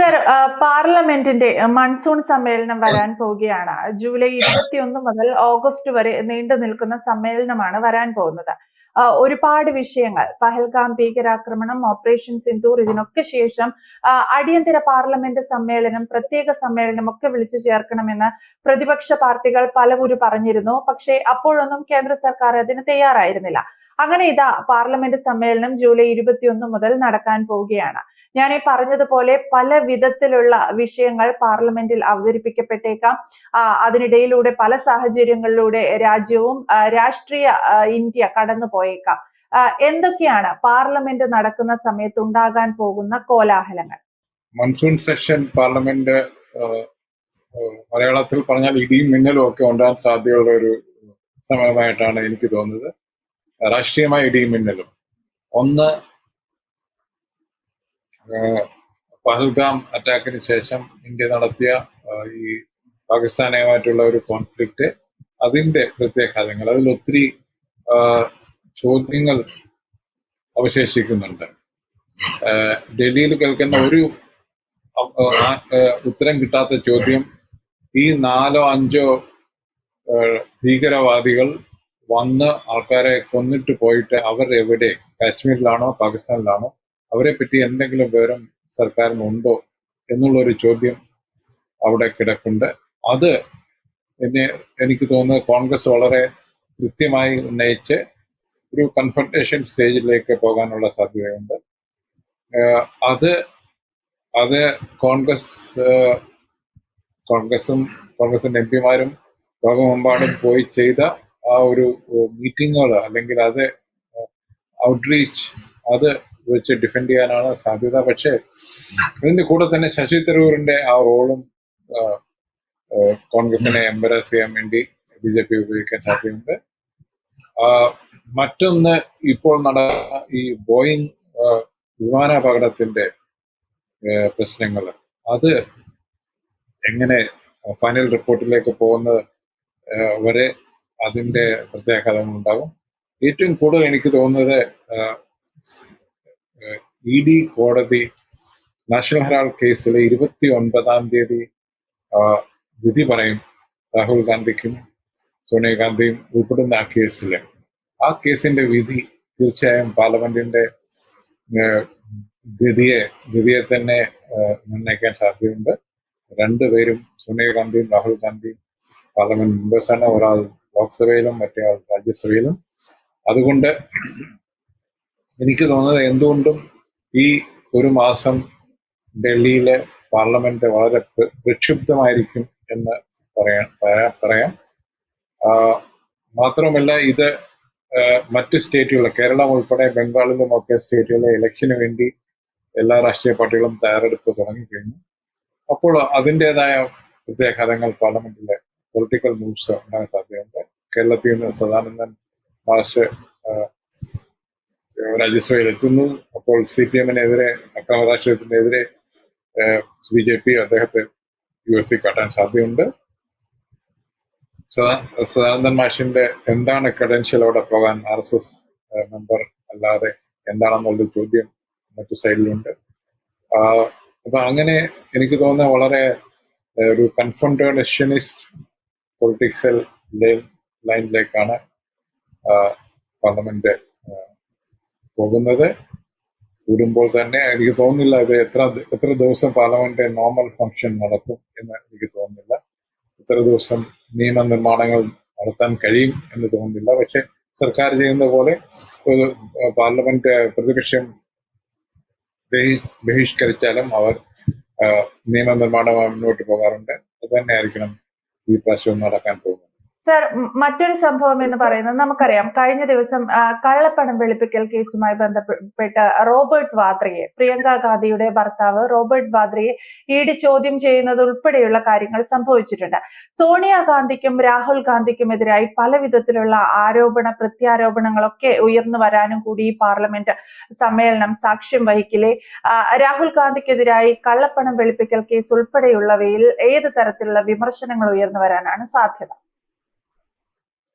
Sir പാർലമെന്റിന്റെ monsoon സമ്മേളനം വരാൻ പോവുകയാണ്. ജൂലൈ ഇരുപത്തിയൊന്ന് മുതൽ ഓഗസ്റ്റ് വരെ നീണ്ടു നിൽക്കുന്ന സമ്മേളനമാണ് വരാൻ പോകുന്നത്. ഒരുപാട് വിഷയങ്ങൾ പഹൽഗാം ഭീകരാക്രമണം ഓപ്പറേഷൻ സിന്ദൂർ ഇതിനൊക്കെ ശേഷം അടിയന്തര പാർലമെന്റ് സമ്മേളനം പ്രത്യേക സമ്മേളനം ഒക്കെ വിളിച്ചു ചേർക്കണമെന്ന് പ്രതിപക്ഷ പാർട്ടികൾ പലവരും പറഞ്ഞിരുന്നു. പക്ഷേ അപ്പോഴൊന്നും കേന്ദ്ര സർക്കാർ അതിന് തയ്യാറായിരുന്നില്ല. അങ്ങനെ ഇതാ പാർലമെന്റ് സമ്മേളനം ജൂലൈ ഇരുപത്തിയൊന്ന് മുതൽ നടക്കാൻ പോവുകയാണ്. ഞാൻ ഈ പറഞ്ഞതുപോലെ പല വിധത്തിലുള്ള വിഷയങ്ങൾ പാർലമെന്റിൽ അവതരിപ്പിക്കപ്പെട്ടേക്കാം. അതിനിടയിലൂടെ പല സാഹചര്യങ്ങളിലൂടെ രാജ്യവും രാഷ്ട്രീയ ഇന്ത്യ കടന്നു പോയേക്കാം എന്തൊക്കെയാണ് പാർലമെന്റ് നടക്കുന്ന സമയത്ത് ഉണ്ടാകാൻ പോകുന്ന കോലാഹലങ്ങൾ? മൺസൂൺ സെഷൻ പാർലമെന്റ് മലയാളത്തിൽ പറഞ്ഞാൽ ഇടിയും മിന്നലും ഒക്കെ ഉണ്ടാകാൻ സാധ്യതയുള്ള ഒരു സമയമായിട്ടാണ് എനിക്ക് തോന്നുന്നത്. രാഷ്ട്രീയമായ ഇടിയും മിന്നലും. ഒന്ന് പഹൽഗാം അറ്റാക്കിന് ശേഷം ഇന്ത്യ നടത്തിയ ഈ പാകിസ്ഥാനുമായിട്ടുള്ള ഒരു കോൺഫ്ലിക്റ്റ് അതിന്റെ പ്രത്യാഘാതങ്ങൾ അതിൽ ഒത്തിരി ചോദ്യങ്ങൾ അവശേഷിക്കുന്നുണ്ട്. ഡൽഹിയിൽ കേൾക്കുന്ന ഒരു ഉത്തരം കിട്ടാത്ത ചോദ്യം ഈ നാലോ അഞ്ചോ ഭീകരവാദികൾ വന്ന് ആൾക്കാരെ കൊന്നിട്ട് പോയിട്ട് അവർ എവിടെ കാശ്മീരിലാണോ? പാകിസ്ഥാനിലാണോ? അവരെ പറ്റി എന്തെങ്കിലും വിവരം സർക്കാരിനുണ്ടോ എന്നുള്ള ഒരു ചോദ്യം അവിടെ കിടക്കുണ്ട് അത് എന്നെ എനിക്ക് തോന്നുന്നത് കോൺഗ്രസ് വളരെ കൃത്യമായി ഉന്നയിച്ച് ഒരു കൺഫർട്ടേഷൻ സ്റ്റേജിലേക്ക് പോകാനുള്ള സാധ്യതയുണ്ട്. അത് അത് കോൺഗ്രസ് കോൺഗ്രസും കോൺഗ്രസിന്റെ എം പിമാരും ലോകമെമ്പാടും പോയി ചെയ്ത ആ ഒരു മീറ്റിങ്ങുകൾ അല്ലെങ്കിൽ അത് ഔട്ട്റീച്ച് അത് വെച്ച് ഡിഫെൻഡ് ചെയ്യാനാണ് സാധ്യത. പക്ഷേ ഇതിന്റെ കൂടെ തന്നെ ശശി തരൂരിന്റെ ആ റോളും കോൺഗ്രസിനെ എംബറസ് ചെയ്യാൻ വേണ്ടി ബി ജെ പി ഉപയോഗിക്കാൻ സാധ്യതയുണ്ട്. മറ്റൊന്ന് ഇപ്പോൾ നടന്ന ഈ ബോയിങ് വിമാനാപകടത്തിന്റെ പ്രശ്നങ്ങൾ. അത് എങ്ങനെ ഫൈനൽ റിപ്പോർട്ടിലേക്ക് പോകുന്ന വരെ അതിന്റെ പ്രത്യാഘാതങ്ങൾ ഉണ്ടാകും ഏറ്റവും കൂടുതൽ എനിക്ക് തോന്നുന്നത് ഇ ഡി കോടതി നാഷണൽ ഹെറാൾഡ് കേസിൽ ഇരുപത്തി ഒൻപതാം തീയതി വിധി പറയും രാഹുൽ ഗാന്ധിക്കും സോണിയാഗാന്ധിയും ഉൾപ്പെടുന്ന ആ കേസിൽ ആ കേസിന്റെ വിധി തീർച്ചയായും പാർലമെന്റിന്റെ ഗതിയെ ഗതിയെ തന്നെ നിർണയിക്കാൻ സാധ്യതയുണ്ട്. രണ്ടുപേരും സോണിയാഗാന്ധിയും രാഹുൽ ഗാന്ധിയും പാർലമെന്റ് മെമ്പേഴ്സാണ്. ഒരാൾ ലോക്സഭയിലും മറ്റേ രാജ്യസഭയിലും. അതുകൊണ്ട് എനിക്ക് തോന്നുന്നത് എന്തുകൊണ്ടും ഈ ഒരു മാസം ഡൽഹിയിലെ പാർലമെന്റ് വളരെ പ്ര- പ്രക്ഷുബ്ധമായിരിക്കും എന്ന് പറയാൻ പറയാ- മാത്രമല്ല ഇത് മറ്റ് സ്റ്റേറ്റുകളിലെ കേരളം ഉൾപ്പെടെ ബംഗാളിലും ഒക്കെ സ്റ്റേറ്റുകളിലെ ഇലക്ഷന് വേണ്ടി എല്ലാ രാഷ്ട്രീയ പാർട്ടികളും തയ്യാറെടുപ്പ് തുടങ്ങിക്കഴിഞ്ഞു അപ്പോൾ അതിന്റെതായ പ്രത്യാഘാതങ്ങൾ പാർലമെന്റിലെ പൊളിറ്റിക്കൽ മൂവ്സ് ഉണ്ടാകാൻ സാധ്യതയുണ്ട്. കേരളത്തിൽ നിന്ന് സദാനന്ദൻ മാഷ് എത്തുന്നു അപ്പോൾ സി പി എമ്മിനെതിരെ അക്രമരാഷ്ട്രീയത്തിനെതിരെ ബി ജെ പി അദ്ദേഹത്തെ ഉയർത്തി കാട്ടാൻ സാധ്യതയുണ്ട്. സദാനന്ദൻ മാഷിന്റെ എന്താണ് ക്രെഡൻഷ്യൽ അവിടെ പോകാൻ ആർ എസ് എസ് മെമ്പർ അല്ലാതെ എന്താണെന്നുള്ള ചോദ്യം മറ്റു സൈഡിലുണ്ട്. അപ്പൊ അങ്ങനെ എനിക്ക് തോന്നുന്ന വളരെ ഒരു കൺഫണ്ടേഷനിസ്റ്റ് പൊളിറ്റിക്സൽ ലൈനിലേക്കാണ് പാർലമെന്റ് പോകുന്നത് കൂടുമ്പോൾ തന്നെ എനിക്ക് തോന്നുന്നില്ല ഇത് എത്ര എത്ര ദിവസം പാർലമെന്റ് നോർമൽ ഫംഗ്ഷൻ നടത്തും എന്ന് എനിക്ക് തോന്നുന്നില്ല. എത്ര ദിവസം നിയമനിർമ്മാണങ്ങൾ നടത്താൻ കഴിയും എന്ന് തോന്നുന്നില്ല. പക്ഷെ സർക്കാർ ചെയ്യുന്ന പോലെ ഒരു പാർലമെന്റ് പ്രതിപക്ഷം ബഹി- ബഹിഷ്കരിച്ചാലും അവർ നിയമനിർമ്മാണം മുന്നോട്ട് പോകാറുണ്ട്. അത് തന്നെയായിരിക്കണം ഈ പ്രാവശ്യം നടക്കാൻ പോകുന്നത്. മറ്റൊരു സംഭവം എന്ന് പറയുന്നത് നമുക്കറിയാം. കഴിഞ്ഞ ദിവസം കള്ളപ്പണം വെളുപ്പിക്കൽ കേസുമായി ബന്ധപ്പെട്ട റോബർട്ട് വാദ്രയെ പ്രിയങ്ക ഗാന്ധിയുടെ ഭർത്താവ് റോബർട്ട് വാദ്രയെ ഇ ചോദ്യം ചെയ്യുന്നത് ഉൾപ്പെടെയുള്ള കാര്യങ്ങൾ സംഭവിച്ചിട്ടുണ്ട്. സോണിയാഗാന്ധിക്കും രാഹുൽ ഗാന്ധിക്കും എതിരായി പല വിധത്തിലുള്ള ആരോപണ പ്രത്യാരോപണങ്ങളൊക്കെ ഉയർന്നു വരാനും കൂടി ഈ പാർലമെന്റ് സമ്മേളനം സാക്ഷ്യം വഹിക്കില്ലേ? രാഹുൽ ഗാന്ധിക്കെതിരായി കള്ളപ്പണം വെളുപ്പിക്കൽ കേസ് ഉൾപ്പെടെയുള്ളവയിൽ ഏത് തരത്തിലുള്ള വിമർശനങ്ങൾ ഉയർന്നു വരാനാണ് സാധ്യത?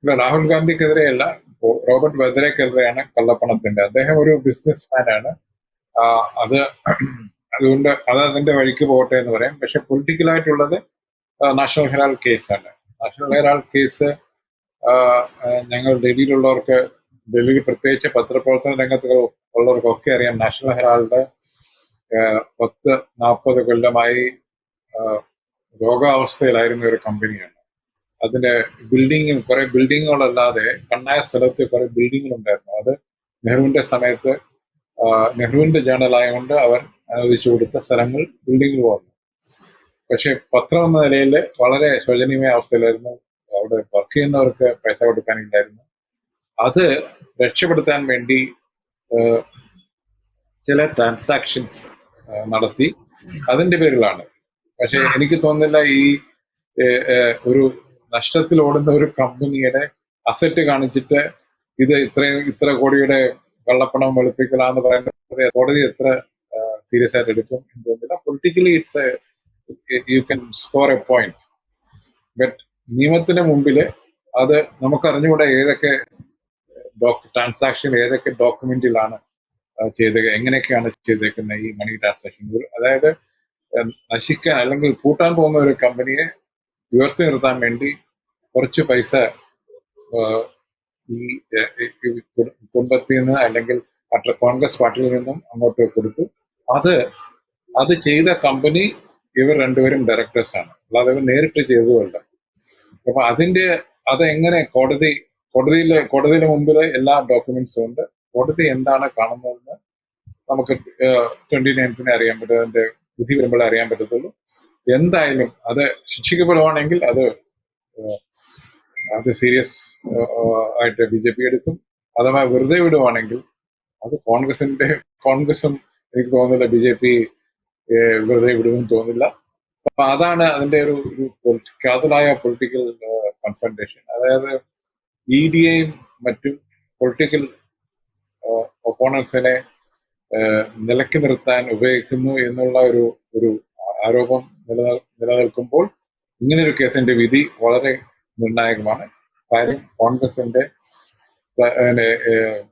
ഇല്ല രാഹുൽ ഗാന്ധിക്കെതിരെയല്ല റോബർട്ട് വദ്രയ്ക്കെതിരെയാണ് കള്ളപ്പണത്തിന്റെ അദ്ദേഹം ഒരു ബിസിനസ് മാനാണ് അത് അതുകൊണ്ട് അത് അതിന്റെ വഴിക്ക് പോകട്ടെ എന്ന് പറയാം. പക്ഷെ പൊളിറ്റിക്കലായിട്ടുള്ളത് നാഷണൽ ഹെറാൾഡ് കേസാണ്. നാഷണൽ ഹെറാൾഡ് കേസ് ഞങ്ങൾ ഡൽഹിയിലുള്ളവർക്ക് ഡൽഹിയിൽ പ്രത്യേകിച്ച് പത്രപ്രവർത്തന രംഗത്ത് ഉള്ളവർക്കൊക്കെ അറിയാം. നാഷണൽ ഹെറാൾഡ് പത്ത് നാൽപ്പത് കൊല്ലമായി രോഗാവസ്ഥയിലായിരുന്ന ഒരു കമ്പനിയാണ്. അതിന്റെ ബിൽഡിങ്ങും കുറെ ബിൽഡിങ്ങുകളല്ലാതെ കണ്ണായ സ്ഥലത്ത് കുറെ ബിൽഡിങ്ങുകൾ ഉണ്ടായിരുന്നു അത് നെഹ്റുവിന്റെ സമയത്ത് നെഹ്റുവിന്റെ ജേണൽ ആയതുകൊണ്ട് അവർ അനുവദിച്ചു കൊടുത്ത സ്ഥലങ്ങൾ ബിൽഡിങ്ങുകൾ വന്നു പക്ഷെ പത്രം എന്ന നിലയിൽ വളരെ ശോചനീയമായ അവസ്ഥയിലായിരുന്നു. അവിടെ വർക്ക് ചെയ്യുന്നവർക്ക് പൈസ കൊടുക്കാനില്ലായിരുന്നു. അത് രക്ഷപ്പെടുത്താൻ വേണ്ടി ചില ട്രാൻസാക്ഷൻസ് നടത്തി. അതിന്റെ പേരിലാണ്. പക്ഷെ എനിക്ക് തോന്നുന്നില്ല ഈ ഒരു നഷ്ടത്തിൽ ഓടുന്ന ഒരു കമ്പനിയുടെ അസറ്റ് കാണിച്ചിട്ട് ഇത് ഇത്രയും ഇത്ര കോടിയുടെ കള്ളപ്പണം വെളുപ്പിക്കലാന്ന് പറയുന്നത് കോടതി എത്ര സീരിയസ് ആയിട്ട് എടുക്കും എന്ന് തോന്നില്ല politically it's you can score a point but നിയമത്തിന് മുമ്പിൽ അത് നമുക്കറിഞ്ഞുകൂടെ ഏതൊക്കെ ഡോക് ട്രാൻസാക്ഷൻ ഏതൊക്കെ ഡോക്യുമെന്റിലാണ് ചെയ്ത എങ്ങനെയൊക്കെയാണ് ചെയ്തേക്കുന്നത് ഈ മണി ട്രാൻസാക്ഷൻ അതായത് നശിക്കാൻ അല്ലെങ്കിൽ കൂട്ടാൻ പോകുന്ന ഒരു കമ്പനിയെ ഉയർത്തി നിർത്താൻ വേണ്ടി കുറച്ച് പൈസ ഈ കുടുംബത്തിൽ നിന്ന് അല്ലെങ്കിൽ കോൺഗ്രസ് പാർട്ടിയിൽ നിന്നും അങ്ങോട്ട് കൊടുത്തു. അത് അത് ചെയ്ത കമ്പനി ഇവർ രണ്ടുപേരും ഡയറക്ടേഴ്സ് ആണ്. അല്ലാതെ ഇവർ നേരിട്ട് ചെയ്തതുമല്ല. അപ്പൊ അതിന്റെ അതെങ്ങനെ കോടതി കോടതിയിലെ കോടതിയുടെ മുമ്പിൽ എല്ലാ ഡോക്യുമെന്റ്സും ഉണ്ട്. കോടതി എന്താണ് കാണുന്നതെന്ന് നമുക്ക് ട്വന്റി നയൻത്തിന് അറിയാൻ പറ്റും. അതിന്റെ വിധി വരുമ്പോഴേ അറിയാൻ പറ്റത്തുള്ളൂ. എന്തായാലും അത് ശിക്ഷിക്കപ്പെടുവാണെങ്കിൽ അത് അത് സീരിയസ് ആയിട്ട് ബി ജെ പി എടുക്കും. അഥവാ വെറുതെ വിടുവാണെങ്കിൽ അത് കോൺഗ്രസിന്റെ കോൺഗ്രസും എനിക്ക് തോന്നുന്നില്ല ബി ജെ പി വെറുതെ വിടുമെന്ന് തോന്നില്ല. അപ്പൊ അതാണ് അതിന്റെ ഒരു ഒരു കാതലായ പൊളിറ്റിക്കൽ കൺഫ്രണ്ടേഷൻ അതായത് ഇ ഡി എയും മറ്റും പൊളിറ്റിക്കൽ ഒപ്പോണൻസിനെ നിലക്കി നിർത്താൻ ഉപയോഗിക്കുന്നു എന്നുള്ള ഒരു ഒരു ആരോപം നിലനിൽ നിലനിൽക്കുമ്പോൾ ഒരു കേസിന്റെ വിധി വളരെ നിർണായകമാണ്. കാര്യം കോൺഗ്രസിന്റെ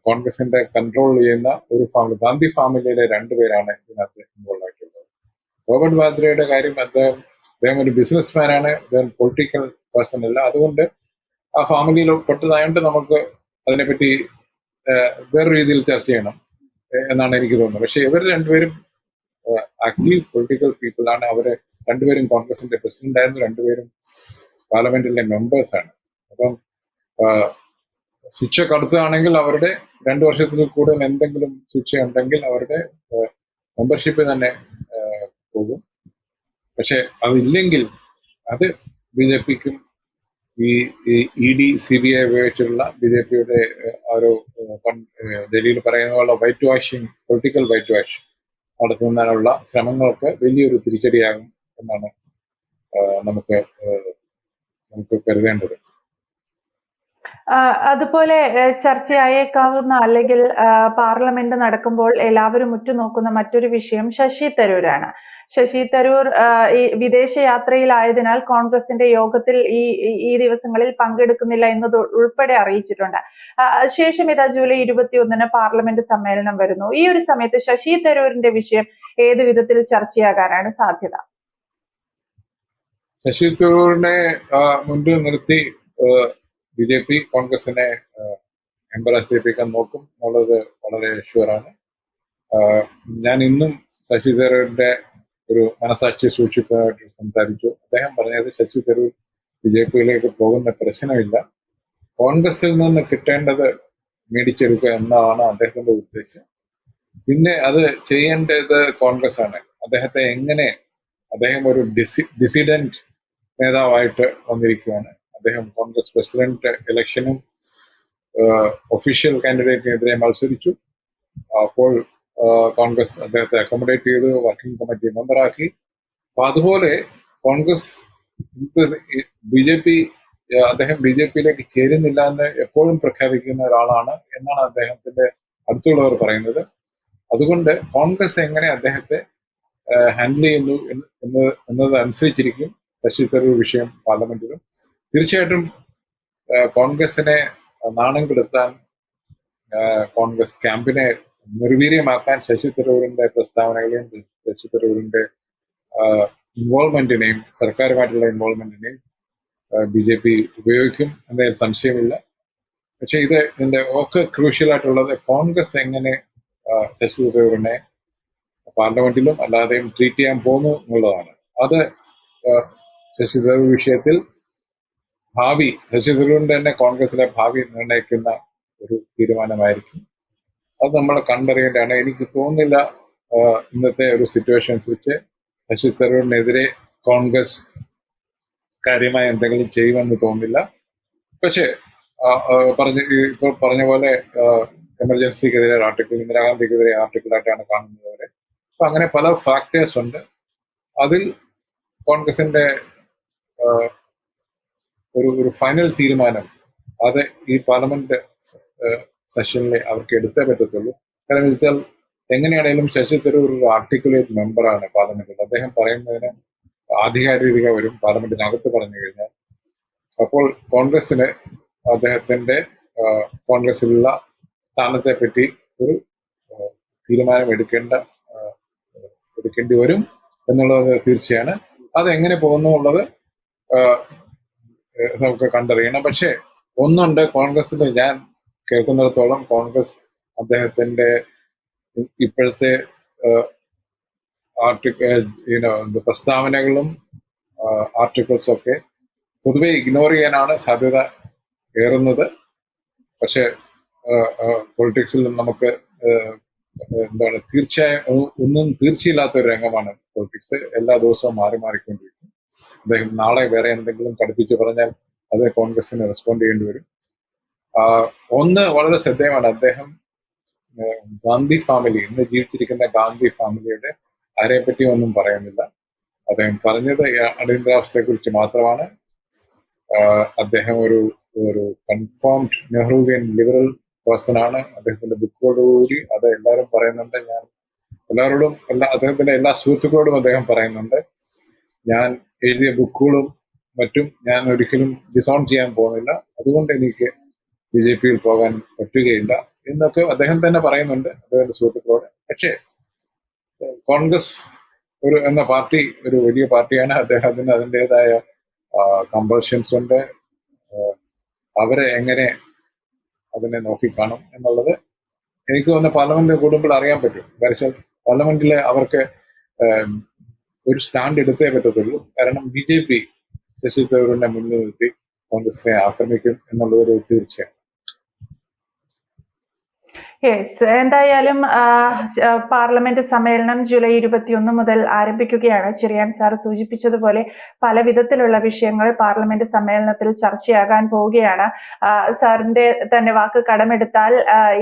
കോൺഗ്രസിന്റെ കൺട്രോൾ ചെയ്യുന്ന ഒരു ഫാമിലി ഗാന്ധി ഫാമിലിയിലെ രണ്ടുപേരാണ് ഇതിനകത്ത് ഇൻവോൾവ് ആയിട്ടുള്ളത്. റോബർട്ട് വാദ്രയുടെ കാര്യം അദ്ദേഹം അദ്ദേഹം ഒരു ബിസിനസ് ആണ് അദ്ദേഹം പൊളിറ്റിക്കൽ പേഴ്സൺ അല്ല. അതുകൊണ്ട് ആ ഫാമിലിയിൽ പെട്ടതായോണ്ട് നമുക്ക് അതിനെപ്പറ്റി വേറെ രീതിയിൽ ചർച്ച ചെയ്യണം എന്നാണ് എനിക്ക് തോന്നുന്നത്. പക്ഷെ ഇവർ രണ്ടുപേരും ആക്റ്റീവ് പൊളിറ്റിക്കൽ പീപ്പിൾ ആണ്. അവർ രണ്ടുപേരും കോൺഗ്രസിന്റെ പ്രസിഡന്റ് ആയിരുന്നു രണ്ടുപേരും പാർലമെന്റിലെ മെമ്പേഴ്സാണ് അപ്പം ശിക്ഷ കടുത്തതാണെങ്കിൽ അവരുടെ രണ്ടു വർഷത്തിൽ കൂടുതൽ എന്തെങ്കിലും ശിക്ഷ ഉണ്ടെങ്കിൽ അവരുടെ മെമ്പർഷിപ്പ് തന്നെ പോകും. പക്ഷെ അതില്ലെങ്കിൽ അത് ബി ജെ പിക്കും ഈ E D C B I ഉപയോഗിച്ചുള്ള ബി ജെ പിയുടെ ഒരു ഡൽഹിയിൽ പറയുന്ന പോലെ white washing political white wash നടത്തുന്നതിനുള്ള ശ്രമങ്ങൾക്ക് വലിയൊരു തിരിച്ചടിയാകും എന്നാണ് നമുക്ക് നമുക്ക് കരുതേണ്ടത്. അതുപോലെ ചർച്ചയായേക്കാവുന്ന അല്ലെങ്കിൽ പാർലമെന്റ് നടക്കുമ്പോൾ എല്ലാവരും ഉറ്റുനോക്കുന്ന മറ്റൊരു വിഷയം ശശി തരൂരാണ്. ശശി തരൂർ ഈ വിദേശ യാത്രയിലായതിനാൽ കോൺഗ്രസിന്റെ യോഗത്തിൽ ഈ ഈ- ദിവസങ്ങളിൽ പങ്കെടുക്കുന്നില്ല എന്നത് ഉൾപ്പെടെ അറിയിച്ചിട്ടുണ്ട്. ശേഷം ഇതാ ജൂലൈ ഇരുപത്തിയൊന്നിന് പാർലമെന്റ് സമ്മേളനം വരുന്നു. ഈ ഒരു സമയത്ത് ശശി തരൂരിന്റെ വിഷയം ഏത് വിധത്തിൽ ചർച്ചയാകാനാണ് സാധ്യത? ശശി തരൂരിനെ മുൻപിൽ നിർത്തി ബി ജെ പി കോൺഗ്രസിനെ എംബറാസ് ചെയ്യിപ്പിക്കാൻ നോക്കും എന്നുള്ളത് വളരെ ഷുവറാണ് ഞാൻ ഇന്നും ശശി തരൂരിന്റെ ഒരു മനസാക്ഷി സൂക്ഷിപ്പതായിട്ട് സംസാരിച്ചു. അദ്ദേഹം പറഞ്ഞത് ശശി തരൂർ ബി ജെ പിയിലേക്ക് പോകുന്ന പ്രശ്നമില്ല. കോൺഗ്രസിൽ നിന്ന് കിട്ടേണ്ടത് മേടിച്ചെടുക്കുക എന്നതാണ് അദ്ദേഹത്തിന്റെ ഉദ്ദേശം. പിന്നെ അത് ചെയ്യേണ്ടത് കോൺഗ്രസ് ആണ്. അദ്ദേഹത്തെ എങ്ങനെ അദ്ദേഹം ഒരു ഡിസി ഡിസിഡന്റ് നേതാവായിട്ട് വന്നിരിക്കുകയാണ് അദ്ദേഹം കോൺഗ്രസ് പ്രസിഡന്റ് ഇലക്ഷനും ഒഫീഷ്യൽ കാൻഡിഡേറ്റിനെതിരെ മത്സരിച്ചു. അപ്പോൾ കോൺഗ്രസ് അദ്ദേഹത്തെ അക്കോമഡേറ്റ് ചെയ്ത് വർക്കിംഗ് കമ്മിറ്റി മെമ്പറാക്കി അപ്പൊ അതുപോലെ കോൺഗ്രസ് ബി ജെ പി അദ്ദേഹം ബി ജെ പിയിലേക്ക് ചേരുന്നില്ല എന്ന് എപ്പോഴും പ്രഖ്യാപിക്കുന്ന ഒരാളാണ് എന്നാണ് അദ്ദേഹത്തിന്റെ അടുത്തുള്ളവർ പറയുന്നത്. അതുകൊണ്ട് കോൺഗ്രസ് എങ്ങനെ അദ്ദേഹത്തെ ഹാൻഡിൽ ചെയ്യുന്നു എന്ന് അനുസരിച്ചിരിക്കും. ശശി തരൂർ വിഷയം പാർലമെന്റിലും. തീർച്ചയായിട്ടും കോൺഗ്രസിനെ നാണം കെടുത്താൻ കോൺഗ്രസ് ക്യാമ്പിനെ നിർവീര്യമാക്കാൻ ശശി തരൂരിന്റെ പ്രസ്താവനകളെയും ശശി തരൂരിന്റെ ഇൻവോൾവ്മെന്റിനെയും സർക്കാരുമായിട്ടുള്ള ഇൻവോൾവ്മെന്റിനെയും ബി ജെ പി ഉപയോഗിക്കും എന്നതിൽ സംശയമില്ല. പക്ഷെ ഇത് ഇതിന്റെ ഒക്കെ ക്രൂഷ്യൽ ആയിട്ടുള്ളത് കോൺഗ്രസ് എങ്ങനെ ശശി തരൂരിനെ പാർലമെന്റിലും അല്ലാതെയും ട്രീറ്റ് ചെയ്യാൻ പോകുന്നു എന്നുള്ളതാണ്. അത് ആ, ശശി തരൂർ വിഷയത്തിൽ ഭാവി ശശി തരൂരിന്റെ തന്നെ കോൺഗ്രസിലെ ഭാവി നിർണയിക്കുന്ന ഒരു തീരുമാനമായിരിക്കും. അത് നമ്മൾ കണ്ടറിയേണ്ടതാണ്. എനിക്ക് തോന്നുന്നില്ല ഇന്നത്തെ ഒരു സിറ്റുവേഷൻ അനുസരിച്ച് ശശി തരൂരിനെതിരെ കോൺഗ്രസ് കാര്യമായി എന്തെങ്കിലും ചെയ്യുമെന്ന് തോന്നുന്നില്ല. പക്ഷേ പറഞ്ഞ ഇപ്പോൾ പറഞ്ഞ പോലെ എമർജൻസിക്കെതിരെ ആർട്ടിക്കിൾ ഇന്ദിരാഗാന്ധിക്കെതിരെ ആർട്ടിക്കിളായിട്ടാണ് കാണുന്നത് അവരെ. അപ്പൊ അങ്ങനെ പല ഫാക്ടേഴ്സ് ഉണ്ട്. അതിൽ കോൺഗ്രസിന്റെ ഒരു ഒരു ഫൈനൽ തീരുമാനം. അത് ഈ പാർലമെന്റ് സെഷനിലെ അവർക്ക് എടുത്തേ പറ്റത്തുള്ളൂ. കാരണം വെച്ചാൽ എങ്ങനെയാണെങ്കിലും ശശി തരൂർ ഒരു ആർട്ടിക്കുലേറ്റ് മെമ്പറാണ് പാർലമെന്റിൽ അദ്ദേഹം പറയുന്നതിന് ആധികാരികത വരും പാർലമെന്റിനകത്ത് പറഞ്ഞു കഴിഞ്ഞാൽ. അപ്പോൾ കോൺഗ്രസിന് അദ്ദേഹത്തിന്റെ കോൺഗ്രസിലുള്ള സ്ഥാനത്തെ പറ്റി ഒരു തീരുമാനം എടുക്കേണ്ട എടുക്കേണ്ടി വരും എന്നുള്ളത് തീർച്ചയാണ്. അത് എങ്ങനെ പോകുന്നു ഏഹ് നമുക്ക് കണ്ടറിയണം. പക്ഷേ ഒന്നുണ്ട്. കോൺഗ്രസിൽ ഞാൻ കേൾക്കുന്നിടത്തോളം കോൺഗ്രസ് അദ്ദേഹത്തിന്റെ ഇപ്പോഴത്തെ ആർട്ടിക്കിൾ പ്രസ്താവനകളും ആർട്ടിക്കിൾസും ഒക്കെ പൊതുവെ ഇഗ്നോർ ചെയ്യാനാണ് സാധ്യത ഏറുന്നത്. പക്ഷേ പൊളിറ്റിക്സിൽ നമുക്ക് എന്താണ് തീർച്ചയായും ഒന്നും തീർച്ചയില്ലാത്ത ഒരു രംഗമാണ് പൊളിറ്റിക്സ്. എല്ലാ ദിവസവും മാറി മാറിക്കൊണ്ടിരിക്കും അദ്ദേഹം നാളെ വേറെ എന്തെങ്കിലും കടുപ്പിച്ച് പറഞ്ഞാൽ അത് കോൺഗ്രസിന് റെസ്പോണ്ട് ചെയ്യേണ്ടി വരും. ഒന്ന് വളരെ ശ്രദ്ധേയമാണ്. അദ്ദേഹം ഗാന്ധി ഫാമിലി ഇന്ന് ജീവിച്ചിരിക്കുന്ന ഗാന്ധി ഫാമിലിയുടെ ആരെ പറ്റി ഒന്നും പറയുന്നില്ല. അദ്ദേഹം പറഞ്ഞത് ഈ അടിയന്തരാവസ്ഥയെ കുറിച്ച് മാത്രമാണ് അദ്ദേഹം ഒരു ഒരു കൺഫേംഡ് നെഹ്റുവിയൻ ലിബറൽ പേഴ്സണാണ് ആണ് അദ്ദേഹത്തിന്റെ ബുക്കുകളോടുകൂടി അത് എല്ലാവരും പറയുന്നുണ്ട്. ഞാൻ എല്ലാവരോടും എല്ലാ അദ്ദേഹത്തിന്റെ എല്ലാ സുഹൃത്തുക്കളോടും അദ്ദേഹം പറയുന്നുണ്ട്. ഞാൻ എഴുതിയ ബുക്കുകളും മറ്റും ഞാൻ ഒരിക്കലും ഡിസോൺ ചെയ്യാൻ പോകുന്നില്ല. അതുകൊണ്ട് എനിക്ക് ബി ജെ പിയിൽ പോകാൻ പറ്റുകയില്ല എന്നൊക്കെ അദ്ദേഹം തന്നെ പറയുന്നുണ്ട് അദ്ദേഹത്തിന്റെ സുഹൃത്തുക്കളോട്. പക്ഷേ കോൺഗ്രസ് ഒരു എന്ന പാർട്ടി ഒരു വലിയ പാർട്ടിയാണ്. അദ്ദേഹത്തിന് അതിന്റെതായ കമ്പൾഷൻസ് ഉണ്ട്. അവരെ എങ്ങനെ അതിനെ നോക്കിക്കാണും എന്നുള്ളത് എനിക്ക് തോന്നുന്നു പാർലമെന്റ് കൂടുമ്പോൾ അറിയാൻ പറ്റും. കാരണം പാർലമെന്റിലെ അവർക്ക് ഒരു സ്റ്റാൻഡ് എടുത്തേ പറ്റത്തുള്ളൂ. കാരണം ബി ജെ പി ശശി തരൂരിനെ മുന്നിൽ നിർത്തി കോൺഗ്രസിനെ ആക്രമിക്കും എന്നുള്ളത് ഒരു തീർച്ചയാണ്. യെസ് എന്തായാലും പാർലമെന്റ് സമ്മേളനം ജൂലൈ ഇരുപത്തിയൊന്ന് മുതൽ ആരംഭിക്കുകയാണ്. ചെറിയാൻ സാർ സൂചിപ്പിച്ചതുപോലെ പല വിധത്തിലുള്ള വിഷയങ്ങൾ പാർലമെന്റ് സമ്മേളനത്തിൽ ചർച്ചയാകാൻ പോവുകയാണ്. സാറിന്റെ തന്നെ വാക്ക് കടമെടുത്താൽ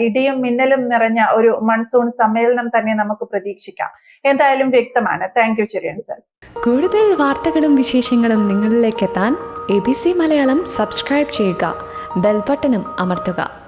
ഇടിയും മിന്നലും നിറഞ്ഞ ഒരു മൺസൂൺ സമ്മേളനം തന്നെ നമുക്ക് പ്രതീക്ഷിക്കാം. എന്തായാലും വ്യക്തമാണ്. Thank you Cherian sir. കൂടുതൽ വാർത്തകളും വിശേഷങ്ങളും നിങ്ങളിലേക്ക് എത്താൻ A B C Malayalam subscribe ചെയ്യുക. ബെൽബട്ടനും അമർത്തുക.